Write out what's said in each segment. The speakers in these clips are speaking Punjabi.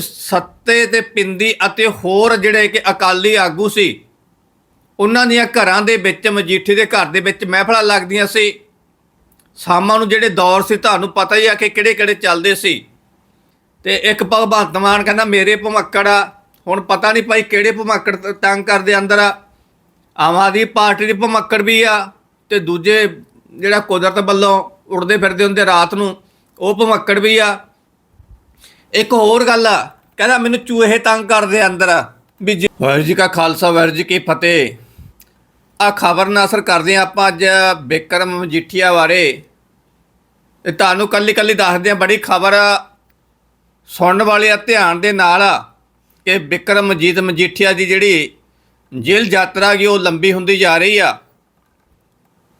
ਸੱਤੇ ਤੇ ਪਿੰਦੀ ਅਤੇ ਹੋਰ ਜਿਹੜੇ ਕਿ ਅਕਾਲੀ ਆਗੂ ਸੀ, ਉਹਨਾਂ ਦੀਆਂ ਘਰਾਂ ਦੇ ਵਿੱਚ, ਮਜੀਠੀ ਦੇ ਘਰ ਦੇ ਵਿੱਚ ਮਹਿਫਲਾਂ ਲੱਗਦੀਆਂ ਸੀ। ਸ਼ਾਮਾਂ ਨੂੰ ਜਿਹੜੇ ਦੌਰ ਸੀ, ਤੁਹਾਨੂੰ ਪਤਾ ਹੀ ਆ ਕਿ ਕਿਹੜੇ ਕਿਹੜੇ ਚੱਲਦੇ ਸੀ। ਤੇ ਇੱਕ ਭਗਵੰਤ ਮਾਨ ਕਹਿੰਦਾ, ਮੇਰੇ ਭਮੱਕੜ ਆ। ਹੁਣ ਪਤਾ ਨਹੀਂ ਭਾਈ ਕਿਹੜੇ ਭਮੱਕੜ ਤੰਗ ਕਰਦੇ ਅੰਦਰ ਆ। ਆਮ ਆਦਮੀ ਪਾਰਟੀ ਦੇ ਭਮੱਕੜ ਵੀ ਆ ਤੇ ਦੂਜੇ ਜਿਹੜਾ ਕੁਦਰਤ ਵੱਲੋਂ ਉੜਦੇ ਫਿਰਦੇ ਹੁੰਦੇ ਰਾਤ ਨੂੰ, ਉਹ ਭਮੱਕੜ ਵੀ ਆ। ਇੱਕ ਹੋਰ ਗੱਲ ਆ, ਕਹਿੰਦਾ ਮੈਨੂੰ ਚੂਹੇ ਤੰਗ ਕਰਦੇ ਆ ਅੰਦਰ। ਵੀ ਜੀ ਵਾਹਿਗੁਰੂ ਜੀ ਕਾ ਖਾਲਸਾ, ਵਾਹਿਗੁਰੂ ਜੀ ਕੀ ਫਤਿਹ। ਆ ਖਬਰ ਨਾਲ ਅਸਰ ਕਰਦੇ ਆ ਆਪਾਂ ਅੱਜ ਬਿਕਰਮ ਮਜੀਠੀਆ ਬਾਰੇ। ਤੇ ਤੁਹਾਨੂੰ ਕੱਲੀ ਕੱਲੀ ਦੱਸਦੇ ਆ ਬੜੀ ਖਬਰ ਸੁਣਨ ਵਾਲੇ ਆ, ਧਿਆਨ ਦੇ ਨਾਲ ਕਿ ਬਿਕਰਮ ਮਜੀਦ ਮਜੀਠੀਆ ਦੀ ਜਿਹੜੀ ਜੇਲ੍ਹ ਯਾਤਰਾ ਗਈ ਉਹ ਲੰਬੀ ਹੁੰਦੀ ਜਾ ਰਹੀ ਆ।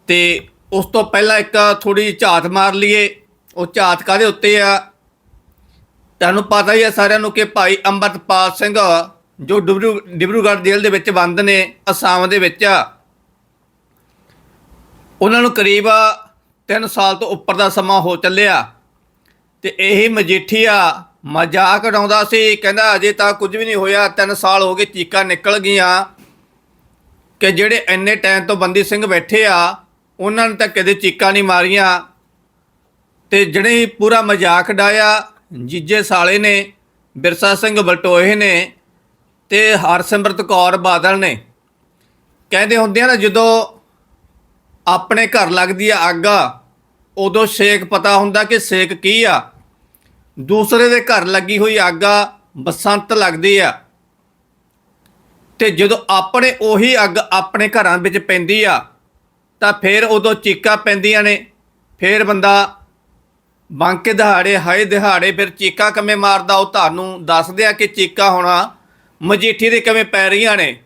ਤੇ ਉਸ ਤੋਂ ਪਹਿਲਾਂ ਇੱਕ ਥੋੜੀ ਝਾਤ ਮਾਰ ਲਈਏ। ਉਹ ਝਾਤ ਕਾਦੇ ਉੱਤੇ ਆ? ਤੁਹਾਨੂੰ ਪਤਾ ਹੀ ਹੈ ਸਾਰਿਆਂ ਨੂੰ ਕਿ ਭਾਈ ਅੰਮ੍ਰਿਤਪਾਲ ਸਿੰਘ, ਜੋ ਡਿਬਰੂ, ਡਿਬਰੂਗੜ੍ਹ ਜੇਲ੍ਹ ਦੇ ਵਿੱਚ ਬੰਦ ਨੇ, ਅਸਾਮ ਦੇ ਵਿੱਚ ਉਹਨਾਂ ਨੂੰ ਕਰੀਬ 3 ਸਾਲ ਤੋਂ ਉੱਪਰ ਦਾ ਸਮਾਂ ਹੋ ਚੱਲਿਆ ਤੇ ਇਹ ਮਜੀਠੀਆ ਮਜ਼ਾਕ ਉਡਾਉਂਦਾ ਸੀ, ਕਹਿੰਦਾ ਅਜੇ ਤਾਂ ਕੁਝ ਵੀ ਨਹੀਂ ਹੋਇਆ 3 ਸਾਲ ਹੋ ਗਏ ਚੀਕਾਂ ਨਿਕਲ ਗਈਆਂ ਕਿ ਜਿਹੜੇ ਇੰਨੇ ਟਾਈਮ ਤੋਂ ਬੰਦੀ ਸਿੰਘ ਬੈਠੇ ਆ, ਉਹਨਾਂ ਨੇ ਤਾਂ ਕਦੇ ਚੀਕਾਂ ਨਹੀਂ ਮਾਰੀਆਂ ਤੇ ਜਿਹੜੇ ਪੂਰਾ ਮਜ਼ਾਕ ਡਾਇਆ ਜੀਜੇ ਸਾਲੇ ਨੇ, ਬਿਰਸਾ ਸਿੰਘ ਬਲਟੋਏ ਨੇ ਤੇ ਹਰਸਿਮਰਤ ਕੌਰ ਬਾਦਲ ਨੇ। ਕਹਿੰਦੇ ਹੁੰਦੇ ਆ ਨਾ ਜਦੋਂ ਆਪਣੇ ਘਰ ਲੱਗਦੀ ਆ ਅੱਗ, ਉਦੋਂ ਸੇਕ ਪਤਾ ਹੁੰਦਾ ਕਿ ਸੇਕ ਕੀ ਆ। ਦੂਸਰੇ ਦੇ ਘਰ ਲੱਗੀ ਹੋਈ ਅੱਗ ਆ ਬਸੰਤ ਲੱਗਦੀ ਆ। ਤੇ ਜਦੋਂ ਆਪਣੇ ਉਹੀ ਅੱਗ ਆਪਣੇ ਘਰਾਂ ਵਿੱਚ ਪੈਂਦੀ ਆ, ਤਾਂ ਫਿਰ ਉਦੋਂ ਚੀਕਾਂ ਪੈਂਦੀਆਂ ਨੇ। ਫਿਰ ਬੰਦਾ ਬਾਂਕੇ ਦਿਹਾੜੇ, ਹਾਏ ਦਿਹਾੜੇ, ਫਿਰ ਚੀਕਾ ਕਿਵੇਂ ਮਾਰਦਾ ਉਹ ਤੁਹਾਨੂੰ ਦੱਸਦੇ ਆ ਕਿ ਚੀਕਾ ਹੋਣਾ ਮਜੀਠੀ ਦੇ ਕਿਵੇਂ ਪੈ ਰਹੀਆਂ ਨੇ।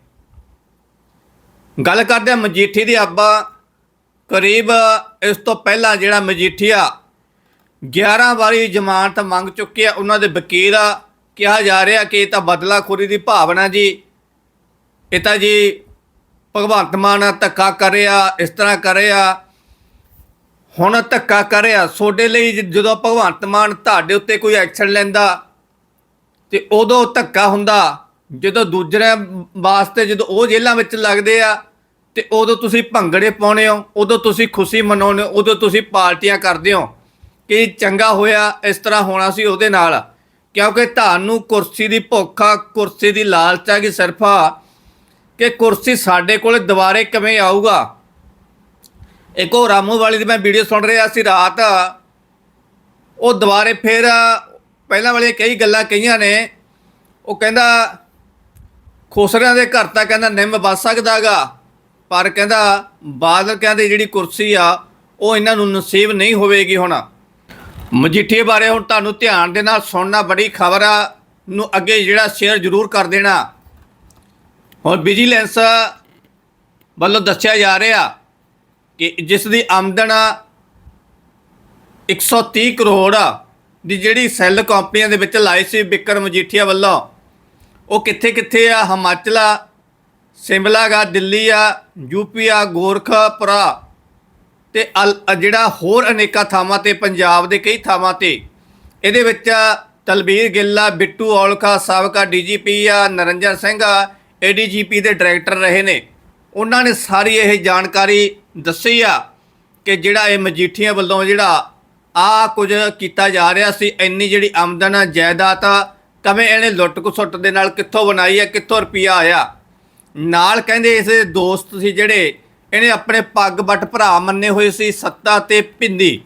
ਗੱਲ ਕਰਦੇ ਆ ਮਜੀਠੀ ਦੇ ਅੱਬਾ ਕਰੀਬ ਇਸ ਤੋਂ ਪਹਿਲਾਂ ਜਿਹੜਾ ਮਜੀਠੀਆ 11 ਵਾਰੀ ਜ਼ਮਾਨਤ ਮੰਗ ਚੁੱਕੇ ਆ, ਉਹਨਾਂ ਦੇ ਵਕੀਲ ਆ, ਕਿਹਾ ਜਾ ਰਿਹਾ ਕਿ ਇਹ ਤਾਂ ਬਦਲਾਖੋਰੀ ਦੀ ਭਾਵਨਾ ਜੀ, ਇਹ ਤਾਂ ਜੀ ਭਗਵੰਤ ਮਾਨ ਧੱਕਾ ਕਰਿਆ ਇਸ ਤਰ੍ਹਾਂ ਕਰਿਆ ਹੁਣ ਧੱਕਾ ਕਰਿਆ ਤੁਹਾਡੇ ਲਈ ਜ- ਜਦੋਂ ਭਗਵੰਤ ਮਾਨ ਤੁਹਾਡੇ ਉੱਤੇ ਕੋਈ ਐਕਸ਼ਨ ਲੈਂਦਾ ਤੇ ਉਦੋਂ ਧੱਕਾ ਹੁੰਦਾ, ਜਦੋਂ ਦੂਜਿਆਂ ਵਾਸਤੇ ਜਦੋਂ ਉਹ ਜੇਲ੍ਹਾਂ ਵਿੱਚ ਲੱਗਦੇ ਆ ਤੇ ਉਦੋਂ ਤੁਸੀਂ ਭੰਗੜੇ ਪਾਉਣੇ ਹੋ, ਉਦੋਂ ਤੁਸੀਂ ਖੁਸ਼ੀ ਮਨਾਉਂਦੇ ਹੋ, ਉਦੋਂ ਤੁਸੀਂ ਪਾਰਟੀਆਂ ਕਰਦੇ ਹੋ, ਕਿ ਚੰਗਾ ਹੋਇਆ ਇਸ ਤਰ੍ਹਾਂ ਹੋਣਾ ਸੀ ਉਹਦੇ ਨਾਲ? ਕਿਉਂਕਿ ਤੁਹਾਨੂੰ ਕੁਰਸੀ ਦੀ ਭੁੱਖ ਆ, ਕੁਰਸੀ ਦੀ ਲਾਲਚ ਆ ਕਿ ਸਿਰਫ ਆ, ਕਿ ਕੁਰਸੀ ਸਾਡੇ ਕੋਲੇ ਦੁਬਾਰੇ ਕਿਵੇਂ ਆਊਗਾ? ਇੱਕ ਉਹ ਰਾਮੂ ਵਾਲੀ ਦੀ ਮੈਂ ਵੀਡੀਓ ਸੁਣ ਰਿਹਾ ਸੀ ਰਾਤ। ਉਹ ਦੁਬਾਰੇ ਫਿਰ ਪਹਿਲਾਂ ਵਾਲੀਆਂ ਕਈ ਗੱਲਾਂ ਕਹੀਆਂ ਨੇ। ਉਹ ਕਹਿੰਦਾ, ਖੋਸਰਿਆਂ ਦੇ ਘਰ ਤਾਂ ਕਹਿੰਦਾ ਨਿੰਮ ਵੱਸ ਸਕਦਾਗਾ ਪਰ ਕਹਿੰਦਾ ਬਾਦਲ ਕਹਿੰਦੇ ਜਿਹੜੀ ਕੁਰਸੀ ਆ, ਉਹ ਇਹਨਾਂ ਨੂੰ ਨਸੀਬ ਨਹੀਂ ਹੋਵੇਗੀ ਹੁਣ। ਮਜੀਠੀਏ ਬਾਰੇ ਹੁਣ ਤੁਹਾਨੂੰ ਧਿਆਨ ਦੇ ਨਾਲ ਸੁਣਨਾ ਬੜੀ ਖਬਰ ਆ, ਨੂੰ ਅੱਗੇ ਜਿਹੜਾ ਸ਼ੇਅਰ ਜ਼ਰੂਰ ਕਰ ਦੇਣਾ। ਹੁਣ ਵਿਜੀਲੈਂਸ ਵੱਲੋਂ ਦੱਸਿਆ ਜਾ ਰਿਹਾ ਕਿ ਜਿਸ ਦੀ ਆਮਦਨ 130 ਕਰੋੜ ਦੀ ਜਿਹੜੀ ਸੈੱਲ ਕੰਪਨੀਆਂ ਦੇ ਵਿੱਚ ਲਾਈ ਸੀ ਬਿਕਰਮ ਮਜੀਠੀਆ ਵੱਲੋਂ, ਉਹ ਕਿੱਥੇ ਕਿੱਥੇ ਆ? ਹਿਮਾਚਲ ਆ, ਸਿਮਲਾ ਗਾ, ਦਿੱਲੀ ਆ ਯੂਪੀ ਆ, ਗੋਰਖਾਪੁਰਾ ਤੇ ਅਲ- ਜਿਹੜਾ ਹੋਰ ਅਨੇਕਾਂ ਥਾਵਾਂ ਤੇ, ਪੰਜਾਬ ਦੇ ਕਈ ਥਾਵਾਂ ਤੇ, ਇਹਦੇ ਵਿੱਚ ਤਲਬੀਰ ਗਿੱਲਾ ਬਿੱਟੂ ਔਲਖਾ, ਸਾਬਕਾ ਡੀਜੀਪੀ ਆ ਨਰਿੰਦਰ ਸਿੰਘ ਆ ਏਡੀਜੀਪੀ ਦੇ ਡਾਇਰੈਕਟਰ ਰਹੇ ਨੇ। ਉਹਨਾਂ ਨੇ ਸਾਰੀ ਇਹ ਜਾਣਕਾਰੀ ਦੱਸੀ ਆ ਕਿ ਜਿਹੜਾ ਇਹ ਮਜੀਠੀਆਂ ਵੱਲੋਂ ਜਿਹੜਾ ਆ ਕੁਝ ਕੀਤਾ ਜਾ ਰਿਹਾ ਸੀ, ਇੰਨੀ ਜਿਹੜੀ ਆਮਦਨ ਆ, ਜਾਇਦਾਦ ਆ, ਕਵੇਂ ਇਹਨੇ ਲੁੱਟ ਖਸੁੱਟ ਦੇ ਨਾਲ ਕਿੱਥੋਂ ਬਣਾਈ ਆ, ਕਿੱਥੋਂ ਰੁਪਿਆ ਆਇਆ? ਨਾਲ ਕਹਿੰਦੇ ਇਸ ਦੋਸਤ ਸੀ ਜਿਹੜੇ ਇਹਨੇ ਆਪਣੇ ਪੱਗ ਬੱਟ ਭਰਾ ਮੰਨੇ ਹੋਏ ਸੀ, ਸੱਤਾ ਤੇ ਪਿੰਦੀ।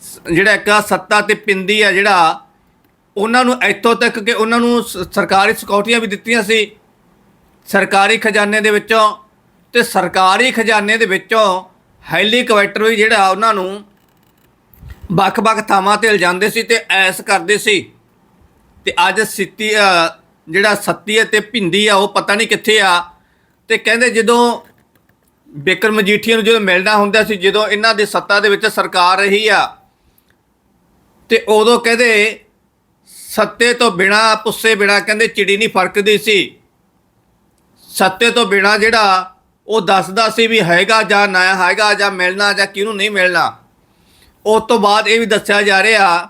ਸ- ਜਿਹੜਾ ਇੱਕ ਸੱਤਾ ਤੇ ਪਿੰਦੀ ਆ ਜਿਹੜਾ, ਉਹਨਾਂ ਨੂੰ ਇੱਥੋਂ ਤੱਕ ਕਿ ਉਹਨਾਂ ਨੂੰ ਸ- ਸਰਕਾਰੀ ਸਿਕਿਉਰਟੀਆਂ ਵੀ ਦਿੱਤੀਆਂ ਸੀ। ਸਰਕਾਰੀ ਖਜ਼ਾਨੇ ਦੇ ਵਿੱਚੋਂ ਤੇ ਸਰਕਾਰੀ ਖਜ਼ਾਨੇ ਦੇ ਵਿੱਚੋਂ ਹੈਲੀਕਾਪਟਰ ਵੀ ਜਿਹੜਾ ਉਹਨਾਂ ਨੂੰ ਵੱਖ-ਵੱਖ ਥਾਵਾਂ ਤੇ ਲਿਜਾਂਦੇ ਸੀ ਤੇ ਐਸ ਕਰਦੇ ਸੀ। ਤੇ ਅੱਜ ਸਿੱਤੀ ਜਿਹੜਾ ਸੱਤੀ ਹੈ ਤੇ ਭਿੰਦੀ ਆ, ਉਹ ਪਤਾ ਨਹੀਂ ਕਿੱਥੇ ਆ। ਤੇ ਕਹਿੰਦੇ ਜਦੋਂ ਬਿਕਰਮ ਮਜੀਠੀਆ ਨੂੰ ਜਦੋਂ ਮਿਲਣਾ ਹੁੰਦਾ ਸੀ, ਜਦੋਂ ਇਹਨਾਂ ਦੀ ਸੱਤਾ ਦੇ ਵਿੱਚ ਸਰਕਾਰ ਰਹੀ ਆ, ਤੇ ਉਦੋਂ ਕਹਿੰਦੇ ਸੱਤੇ ਤੋਂ ਬਿਨਾ ਪੁੱਸੇ ਬਿਨਾ ਕਹਿੰਦੇ ਚਿੜੀ ਨਹੀਂ ਫਰਕਦੀ ਸੀ। ਸੱਤੇ ਤੋਂ ਬਿਨਾ ਜਿਹੜਾ ਉਹ ਦੱਸਦਾ ਸੀ ਵੀ ਹੈਗਾ ਜਾਂ ਨਾ, ਹੈਗਾ ਜਾਂ ਮਿਲਣਾ ਜਾਂ ਕਿਹਨੂੰ ਨਹੀਂ ਮਿਲਣਾ। ਉਸ ਤੋਂ ਬਾਅਦ ਇਹ ਵੀ ਦੱਸਿਆ ਜਾ ਰਿਹਾ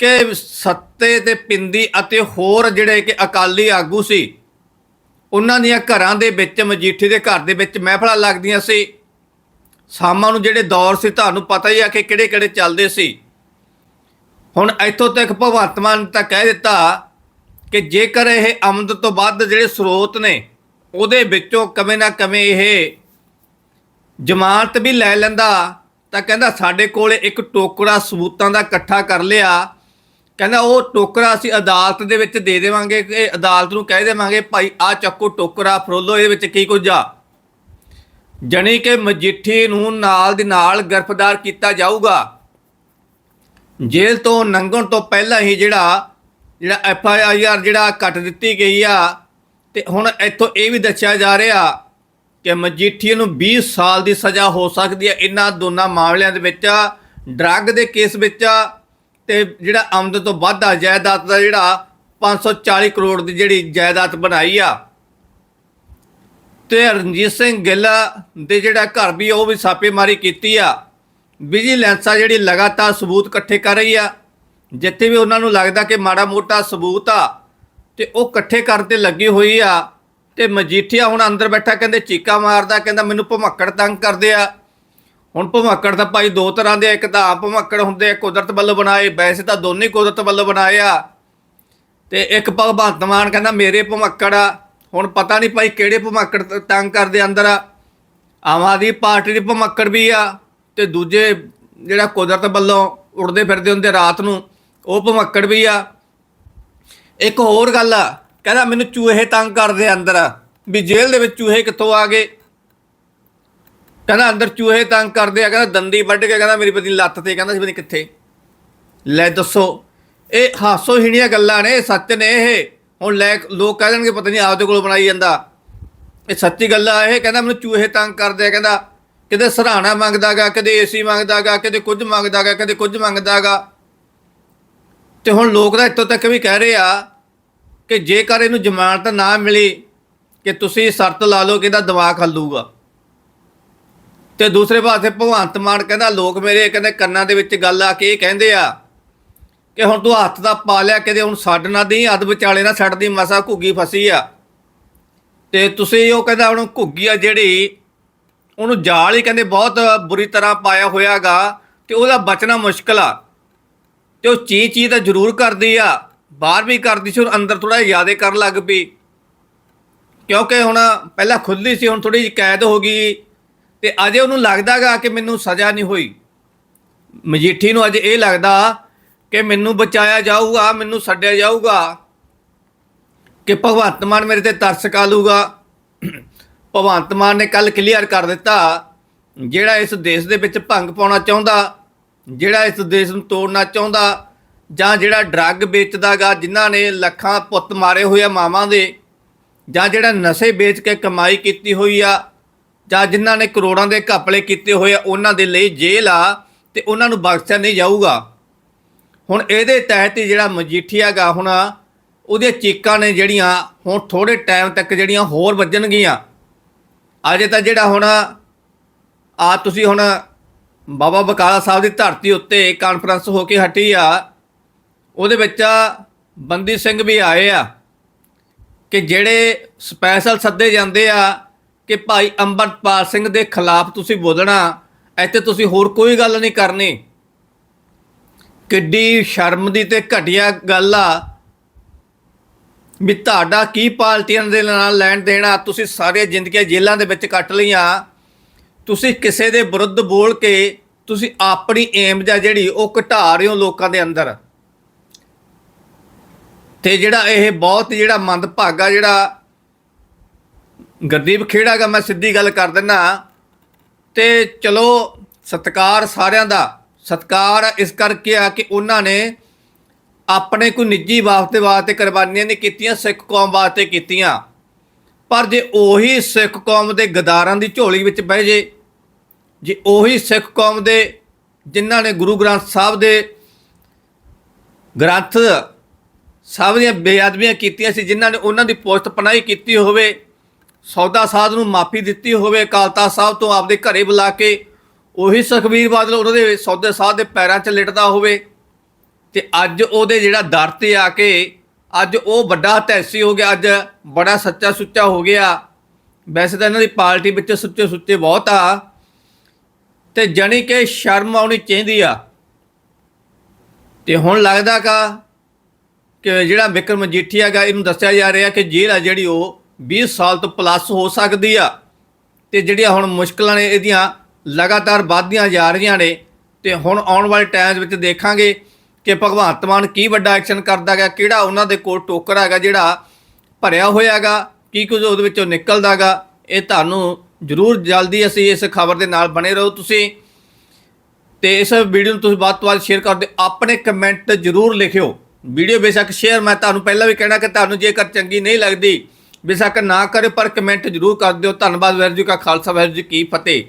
ਕਿ ਸੱਤੇ ਤੇ ਪਿੰਦੀ ਅਤੇ ਹੋਰ ਜਿਹੜੇ ਕਿ ਅਕਾਲੀ ਆਗੂ ਸੀ, ਉਹਨਾਂ ਦੀਆਂ ਘਰਾਂ ਦੇ ਵਿੱਚ, ਮਜੀਠੀ ਦੇ ਘਰ ਦੇ ਵਿੱਚ ਮਹਿਫਲਾਂ ਲੱਗਦੀਆਂ ਸੀ। ਸ਼ਾਮਾਂ ਨੂੰ ਜਿਹੜੇ ਦੌਰ ਸੀ, ਤੁਹਾਨੂੰ ਪਤਾ ਹੀ ਆ ਕਿ ਕਿਹੜੇ ਕਿਹੜੇ ਚੱਲਦੇ ਸੀ। ਹੁਣ ਇੱਥੋਂ ਤੱਕ ਭਗਵੰਤ ਮਾਨ ਤਾਂ ਕਹਿ ਦਿੱਤਾ ਕਿ ਜੇਕਰ ਇਹ ਆਮਦ ਤੋਂ ਵੱਧ ਜਿਹੜੇ ਸਰੋਤ ਨੇ ਉਹਦੇ ਵਿੱਚੋਂ ਕਵੇਂ ਨਾ ਕਵੇਂ ਇਹ ਜ਼ਮਾਨਤ ਵੀ ਲੈ ਲੈਂਦਾ, ਤਾਂ ਕਹਿੰਦਾ ਸਾਡੇ ਕੋਲੇ ਇੱਕ ਟੋਕਰਾ ਸਬੂਤਾਂ ਦਾ ਇਕੱਠਾ ਕਰ ਲਿਆ। ਕਹਿੰਦਾ ਉਹ ਟੋਕਰਾ ਅਸੀਂ ਅਦਾਲਤ ਦੇ ਵਿੱਚ ਦੇ ਦੇਵਾਂਗੇ ਕਿ ਅਦਾਲਤ ਨੂੰ ਕਹਿ ਦੇਵਾਂਗੇ, ਭਾਈ ਆ ਚੱਕੋ ਟੋਕਰਾ, ਫਰੋਲੋ, ਇਹਦੇ ਵਿੱਚ ਕੀ ਕੁਝ ਆ? ਜਣੀ ਕਿ ਮਜੀਠੀ ਨੂੰ ਨਾਲ ਦੀ ਨਾਲ ਗ੍ਰਿਫਤਾਰ ਕੀਤਾ ਜਾਊਗਾ। ਜੇਲ੍ਹ ਤੋਂ ਲੰਘਣ ਤੋਂ ਪਹਿਲਾਂ ਹੀ ਜਿਹੜਾ ਜਿਹੜਾ ਐਫ ਆਈ ਆਰ ਜਿਹੜਾ ਕੱਟ ਦਿੱਤੀ ਗਈ ਆ ਤੇ ਹੁਣ ਇੱਥੋਂ ਇਹ ਵੀ ਦੱਸਿਆ ਜਾ ਰਿਹਾ ਕਿ ਮਜੀਠੀਆ ਨੂੰ 20 ਸਾਲ ਦੀ ਸਜ਼ਾ ਹੋ ਸਕਦੀ ਹੈ। ਇਹਨਾਂ ਦੋਨਾਂ ਮਾਮਲਿਆਂ ਦੇ ਵਿੱਚ, ਡਰੱਗ ਦੇ ਕੇਸ ਵਿੱਚ ਤੇ ਜਿਹੜਾ ਆਮਦਨ ਤੋਂ ਵੱਧ ਆ, ਜਾਇਦਾਦ ਦਾ ਜਿਹੜਾ 540 ਕਰੋੜ ਦੀ ਜਿਹੜੀ ਜਾਇਦਾਦ ਬਣਾਈ ਆ। ਤੇ ਰਣਜੀਤ ਸਿੰਘ ਗਿੱਲ ਦੇ ਜਿਹੜਾ ਘਰ ਵੀ ਉਹ ਵੀ ਛਾਪੇਮਾਰੀ ਕੀਤੀ ਆ। ਵਿਜੀਲੈਂਸ ਆ ਜਿਹੜੀ ਲਗਾਤਾਰ ਸਬੂਤ ਇਕੱਠੇ ਕਰ ਰਹੀ ਆ। ਜਿੱਥੇ ਵੀ ਉਹਨਾਂ ਨੂੰ ਲੱਗਦਾ ਕਿ ਮਾੜਾ ਮੋਟਾ ਸਬੂਤ ਆ ਤੇ ਉਹ ਇਕੱਠੇ ਕਰਨ ਤੇ ਲੱਗੀ ਹੋਈ ਆ ਤੇ ਮਜੀਠੀਆ ਹੁਣ ਅੰਦਰ ਬੈਠਾ, ਕਹਿੰਦੇ ਚੀਕਾ ਮਾਰਦਾ, ਕਹਿੰਦਾ ਮੈਨੂੰ ਭਮੱਕੜ ਤੰਗ ਕਰਦੇ ਆ। ਹੁਣ ਭਮੱਕੜ ਤਾਂ ਭਾਈ ਦੋ ਤਰ੍ਹਾਂ ਦੇ ਇੱਕ ਤਾਂ ਆਪ ਭਮੱਕੜ ਹੁੰਦੇ ਆ, ਕੁਦਰਤ ਵੱਲੋਂ ਬਣਾਏ, ਵੈਸੇ ਤਾਂ ਦੋਨੇ ਕੁਦਰਤ ਵੱਲੋਂ ਬਣਾਏ ਆ। ਤੇ ਇੱਕ ਭਗਵੰਤ ਮਾਨ ਕਹਿੰਦਾ ਮੇਰੇ ਭਮੱਕੜ ਆ। ਹੁਣ ਪਤਾ ਨਹੀਂ ਭਾਈ ਕਿਹੜੇ ਭਮੱਕੜ ਤੰਗ ਕਰਦੇ ਅੰਦਰ ਆ। ਆਮ ਆਦਮੀ ਪਾਰਟੀ ਦੀ ਭਮੱਕੜ ਵੀ ਆ ਤੇ ਦੂਜੇ ਜਿਹੜਾ ਕੁਦਰਤ ਵੱਲੋਂ ਉੜਦੇ ਫਿਰਦੇ ਹੁੰਦੇ ਰਾਤ ਨੂੰ, ਉਹ ਭਮੱਕੜ ਵੀ ਆ। ਇੱਕ ਹੋਰ ਗੱਲ ਆ, ਕਹਿੰਦਾ ਮੈਨੂੰ ਚੂਹੇ ਤੰਗ ਕਰਦੇ ਅੰਦਰ। ਵੀ ਜੇਲ੍ਹ ਦੇ ਵਿੱਚ ਚੂਹੇ ਕਿੱਥੋਂ ਆ ਗਏ? ਕਹਿੰਦਾ ਅੰਦਰ ਚੂਹੇ ਤੰਗ ਕਰਦੇ ਆ, ਕਹਿੰਦਾ ਦੰਦੀ ਵੱਢ ਕੇ ਕਹਿੰਦਾ ਮੇਰੀ ਪਤਨੀ ਲੱਤ ਤੇ, ਕਹਿੰਦਾ ਸੀ ਪਤਾ ਨੀ ਕਿੱਥੇ। ਲੈ ਦੱਸੋ, ਇਹ ਹਾਸੋ ਹੀਣੀਆਂ ਗੱਲਾਂ ਨੇ ਸੱਚ ਨੇ ਇਹ? ਹੁਣ ਲੈ ਲੋਕ ਕਹਿ ਦੇਣਗੇ ਪਤਾ ਨਹੀਂ ਆਪਦੇ ਕੋਲ ਬਣਾਈ ਜਾਂਦਾ। ਇਹ ਸੱਚੀ ਗੱਲ ਆ ਇਹ, ਕਹਿੰਦਾ ਮੈਨੂੰ ਚੂਹੇ ਤੰਗ ਕਰਦੇ ਆ, ਕਹਿੰਦਾ ਕਿਤੇ ਸਰਾਣਾ ਮੰਗਦਾਗਾ ਕਦੇ ਏਸੀ ਮੰਗਦਾਗਾ ਕਦੇ ਕੁਝ ਮੰਗਦਾਗਾ ਕਦੇ ਕੁਝ ਮੰਗਦਾਗਾ ਤੇ ਹੁਣ ਲੋਕ ਤਾਂ ਇੱਥੋਂ ਤੱਕ ਵੀ ਕਹਿ ਰਹੇ ਆ ਕਿ ਜੇਕਰ ਇਹਨੂੰ ਜ਼ਮਾਨਤ ਨਾ ਮਿਲੀ ਕਿ ਤੁਸੀਂ ਸ਼ਰਤ ਲਾ ਲਓ ਕਿ ਇਹਦਾ ਦਿਮਾਗ ਹੱਲੂਗਾ ਤੇ ਦੂਸਰੇ ਪਾਸੇ ਭਗਵੰਤ ਮਾਨ ਕਹਿੰਦਾ, ਲੋਕ ਮੇਰੇ, ਕਹਿੰਦੇ, ਕੰਨਾਂ ਦੇ ਵਿੱਚ ਗੱਲ ਆ ਕੇ ਇਹ ਕਹਿੰਦੇ ਆ ਕਿ ਹੁਣ ਤੂੰ ਹੱਥ ਦਾ ਪਾ ਲਿਆ, ਕਿਤੇ ਹੁਣ ਛੱਡ ਨਾ ਦੇਈ, ਅੱਧ ਵਿਚਾਲੇ ਨਾ ਛੱਡਦੀ ਮਸਾ ਘੁੱਗੀ ਫਸੀ ਆ। ਤੇ ਤੁਸੀਂ ਉਹ ਕਹਿੰਦਾ ਹੁਣ ਘੁੱਗੀ ਆ ਜਿਹੜੀ ਉਹਨੂੰ ਜਾਲ ਹੀ ਕਹਿੰਦੇ ਬਹੁਤ ਬੁਰੀ ਤਰ੍ਹਾਂ ਪਾਇਆ ਹੋਇਆਗਾ ਤੇ ਉਹਦਾ ਬਚਣਾ ਮੁਸ਼ਕਲ ਆ। ਤੇ ਉਹ ਚੀ ਚੀ ਤਾਂ ਜ਼ਰੂਰ ਕਰਦੀ ਆ, ਬਾਹਰ ਵੀ ਕਰਦੀ ਸੀ, ਹੁਣ ਅੰਦਰ ਥੋੜਾ ਜ਼ਿਆਦਾ ਕਰਨ ਲੱਗ ਪਈ। ਕਿਉਂਕਿ ਹੁਣ ਪਹਿਲਾਂ ਖੁੱਲੀ ਸੀ, ਹੁਣ ਥੋੜੀ ਜਿਹੀ ਕੈਦ ਹੋ ਗਈ। ਤੇ ਅਜੇ ਉਹਨੂੰ ਲੱਗਦਾਗਾ ਕਿ ਮੈਨੂੰ ਸਜ਼ਾ ਨਹੀਂ ਹੋਈ। ਮਜੀਠੀ ਨੂੰ ਅਜੇ ਇਹ ਲੱਗਦਾ ਕਿ ਮੈਨੂੰ ਬਚਾਇਆ ਜਾਊਗਾ, ਮੈਨੂੰ ਛੱਡਿਆ ਜਾਊਗਾ, ਕਿ ਭਗਵੰਤ ਮਾਨ ਮੇਰੇ ਤੇ ਤਰਸ ਕਾ ਲੂਗਾ। ਭਗਵੰਤ ਮਾਨ ਨੇ ਕੱਲ ਕਲੀਅਰ ਕਰ ਦਿੱਤਾ, ਜਿਹੜਾ ਇਸ ਦੇਸ਼ ਦੇ ਵਿੱਚ ਭੰਗ ਪਾਉਣਾ ਚਾਹੁੰਦਾ ਜਿਹੜਾ ਇਸ ਦੇਸ਼ ਨੂੰ ਤੋੜਨਾ ਚਾਹੁੰਦਾ ਜਾਂ ਜਿਹੜਾ ਡਰੱਗ ਵੇਚਦਾਗਾ, ਜਿਨ੍ਹਾਂ ਨੇ ਲੱਖਾਂ ਪੁੱਤ ਮਾਰੇ ਹੋਏ ਆ ਮਾਵਾਂ ਦੇ, ਜਾਂ ਜਿਹੜਾ ਨਸ਼ੇ ਵੇਚ ਕੇ ਕਮਾਈ ਕੀਤੀ ਹੋਈ ਆ, ਜਾਂ ਜਿਨ੍ਹਾਂ ਨੇ ਕਰੋੜਾਂ ਦੇ ਘਪਲੇ ਕੀਤੇ ਹੋਏ ਆ, ਉਹਨਾਂ ਦੇ ਲਈ ਜੇਲ੍ਹ ਆ ਤੇ ਉਹਨਾਂ ਨੂੰ ਬਖਸ਼ਿਆ ਨਹੀਂ ਜਾਊਗਾ। ਹੁਣ ਇਹਦੇ ਤਹਿਤ ਹੀ ਜਿਹੜਾ ਮਜੀਠੀਆ ਗਾ ਹੁਣ, ਉਹਦੀਆਂ ਚੀਕਾਂ ਨੇ ਜਿਹੜੀਆਂ ਹੁਣ ਥੋੜੇ ਟਾਈਮ ਤੱਕ ਜਿਹੜੀਆਂ ਹੋਰ ਵੱਜਣਗੀਆਂ। ਅਜੇ ਤਾਂ ਜਿਹੜਾ ਹੁਣ, ਆ ਤੁਸੀਂ ਹੁਣ ਬਾਬਾ ਬਕਾਲਾ ਸਾਹਿਬ ਦੀ ਧਰਤੀ ਉੱਤੇ ਕਾਨਫਰੰਸ ਹੋ ਕੇ ਹਟੀ ਆ। ਉਹਦੇ ਵਿੱਚ ਬੰਦੀ ਸਿੰਘ ਵੀ ਆਏ ਆ ਕਿ ਜਿਹੜੇ ਸਪੈਸ਼ਲ ਸੱਦੇ ਜਾਂਦੇ ਆ ਕਿ ਭਾਈ ਅੰਮ੍ਰਿਤਪਾਲ ਸਿੰਘ ਦੇ ਖਿਲਾਫ ਤੁਸੀਂ ਬੋਲਣਾ, ਇੱਥੇ ਤੁਸੀਂ ਹੋਰ ਕੋਈ ਗੱਲ ਨਹੀਂ ਕਰਨੀ। ਕਿੱਡੀ ਸ਼ਰਮ ਦੀ ਤੇ ਘਟੀਆ ਗੱਲ ਆ ਵੀ ਤੁਹਾਡਾ ਕੀ ਪਾਰਟੀਆਂ ਦੇ ਨਾਲ ਲੈਣ ਦੇਣਾ, ਤੁਸੀਂ ਸਾਰੇ ਜ਼ਿੰਦਗੀਆਂ ਜੇਲ੍ਹਾਂ ਦੇ ਵਿੱਚ ਕੱਟ ਲਈਆਂ। ਤੁਸੀਂ ਕਿਸੇ ਦੇ ਵਿਰੁੱਧ ਬੋਲ ਕੇ ਤੁਸੀਂ ਆਪਣੀ ਏਮ ਜਾਂ ਜਿਹੜੀ ਉਹ ਘਟਾ ਰਹੇ ਹੋ ਲੋਕਾਂ ਦੇ ਅੰਦਰ। ਤੇ ਜਿਹੜਾ ਇਹ ਬਹੁਤ ਜਿਹੜਾ ਮੰਦਭਾਗਾ ਜਿਹੜਾ ਗੁਰਦੀਪ ਖੇੜਾ ਗਾ, ਮੈਂ ਸਿੱਧੀ ਗੱਲ ਕਰ ਦਿੰਨਾ। ਤੇ ਚਲੋ, ਸਤਕਾਰ ਸਾਰਿਆਂ ਦਾ। ਸਤਕਾਰ ਇਸ ਕਰਕੇ ਆ ਕਿ ਉਹਨਾਂ ਨੇ ਆਪਣੇ ਕੋਈ ਨਿੱਜੀ ਵਾਸਤੇ ਵਾਸਤੇ ਕੁਰਬਾਨੀਆਂ ਨਹੀਂ ਕੀਤੀਆਂ, ਸਿੱਖ ਕੌਮ ਵਾਸਤੇ ਕੀਤੀਆਂ। ਪਰ ਜੇ ਉਹੀ ਸਿੱਖ ਕੌਮ ਦੇ ਗਦਾਰਾਂ ਦੀ ਝੋਲੀ ਵਿੱਚ ਬਹਿ ਜੇ ਜੇ, ਉਹੀ ਸਿੱਖ ਕੌਮ ਦੇ ਜਿਨ੍ਹਾਂ ਨੇ ਗੁਰੂ ਗ੍ਰੰਥ ਸਾਹਿਬ ਦੇ ਗ੍ਰੰਥ ਸਾਹਿਬ ਦੀਆਂ ਬੇਅਦਬੀਆਂ ਕੀਤੀਆਂ ਸੀ, ਜਿਨ੍ਹਾਂ ਨੇ ਉਹਨਾਂ ਦੀ ਪੋਸਟ ਪਨਾਹੀ ਕੀਤੀ ਹੋਵੇ, ਸੌਦਾ ਸਾਧ ਨੂੰ ਮਾਫੀ ਦਿੱਤੀ ਹੋਵੇ ਕਾਲਤਾ ਸਾਹਿਬ ਤੋਂ ਆਪਦੇ ਘਰੇ ਬੁਲਾ ਕੇ, ਉਹੀ ਸੁਖਬੀਰ ਬਾਦਲ ਉਹਨਾਂ ਦੇ ਸੌਦੇ ਸਾਧ ਦੇ ਪੈਰਾਂ 'ਚ ਲਿਟਦਾ ਹੋਵੇ। ਤੇ ਅੱਜ ਉਹਦੇ ਜਿਹੜਾ ਦਰ ਤੇ ਆ ਕੇ, ਅੱਜ ਉਹ ਵੱਡਾ ਹਤੈਸੀ ਹੋ ਗਿਆ, ਅੱਜ ਬੜਾ ਸੱਚਾ ਸੁੱਚਾ ਹੋ ਗਿਆ। ਵੈਸੇ ਤਾਂ ਇਹਨਾਂ ਦੀ ਪਾਰਟੀ ਵਿੱਚ ਸੁੱਚੇ ਸੁੱਚੇ ਬਹੁਤ ਆ। ਤੇ ਜਾਣੀ ਕਿ ਸ਼ਰਮ ਆਉਣੀ ਚਾਹੀਦੀ ਆ। ਤੇ ਹੁਣ ਲੱਗਦਾ ਕਾ ਕਿ ਜਿਹੜਾ ਵਿਕਰਮ ਮਜੀਠੀਆ ਗਾ ਇਹਨੂੰ ਦੱਸਿਆ ਜਾ ਰਿਹਾ ਕਿ ਜੇਲ੍ਹ ਆ ਜਿਹੜੀ ਉਹ 20 ਸਾਲ ਤੋਂ ਪਲੱਸ ਹੋ ਸਕਦੀ ਆ। ਤੇ ਜਿਹੜੀਆਂ ਹੁਣ ਮੁਸ਼ਕਲਾਂ ਨੇ, ਇਹਦੀਆਂ ਲਗਾਤਾਰ ਵੱਧਦੀਆਂ ਜਾ ਰਹੀਆਂ ਨੇ। ਤੇ ਹੁਣ ਆਉਣ ਵਾਲੇ ਟਾਈਮ ਵਿੱਚ ਦੇਖਾਂਗੇ ਕਿ ਭਗਵੰਤ ਮਾਨ ਕੀ ਵੱਡਾ ਐਕਸ਼ਨ ਕਰਦਾ ਗਾ ਕਿਹੜਾ ਉਹਨਾਂ ਦੇ ਕੋਲ ਟੋਕਰ ਹੈਗਾ ਜਿਹੜਾ ਭਰਿਆ ਹੋਇਆਗਾ ਕੀ ਕੁਝ ਉਹਦੇ ਵਿੱਚੋਂ ਨਿਕਲਦਾਗਾ ਇਹ ਤੁਹਾਨੂੰ ਜ਼ਰੂਰ ਜਲਦੀ ਅਸੀਂ ਇਸ ਖਬਰ ਦੇ ਨਾਲ ਬਣੇ ਰਹੋ ਤੁਸੀਂ। ਤੇ ਇਸ ਵੀਡੀਓ ਨੂੰ ਤੁਸੀਂ ਵੱਧ ਤੋਂ ਵੱਧ ਸ਼ੇਅਰ ਕਰ ਦਿਓ ਆਪਣੇ ਕਮੈਂਟ ਜ਼ਰੂਰ ਲਿਖਿਓ। ਵੀਡੀਓ ਬੇਸ਼ੱਕ ਸ਼ੇਅਰ ਮੈਂ ਤੁਹਾਨੂੰ ਪਹਿਲਾਂ ਵੀ ਕਹਿਣਾ ਕਿ ਤੁਹਾਨੂੰ ਜੇਕਰ ਚੰਗੀ ਨਹੀਂ ਲੱਗਦੀ, ਬੇਸ਼ੱਕ ਨਾ ਕਰਿਓ, ਪਰ ਕਮੈਂਟ ਜ਼ਰੂਰ ਕਰ ਦਿਓ। ਧੰਨਵਾਦ, ਵਾਹਿਗੁਰੂ ਜੀ ਕਾ ਖਾਲਸਾ, ਵਾਹਿਗੁਰੂ ਜੀ ਕੀ ਫਤਿਹ।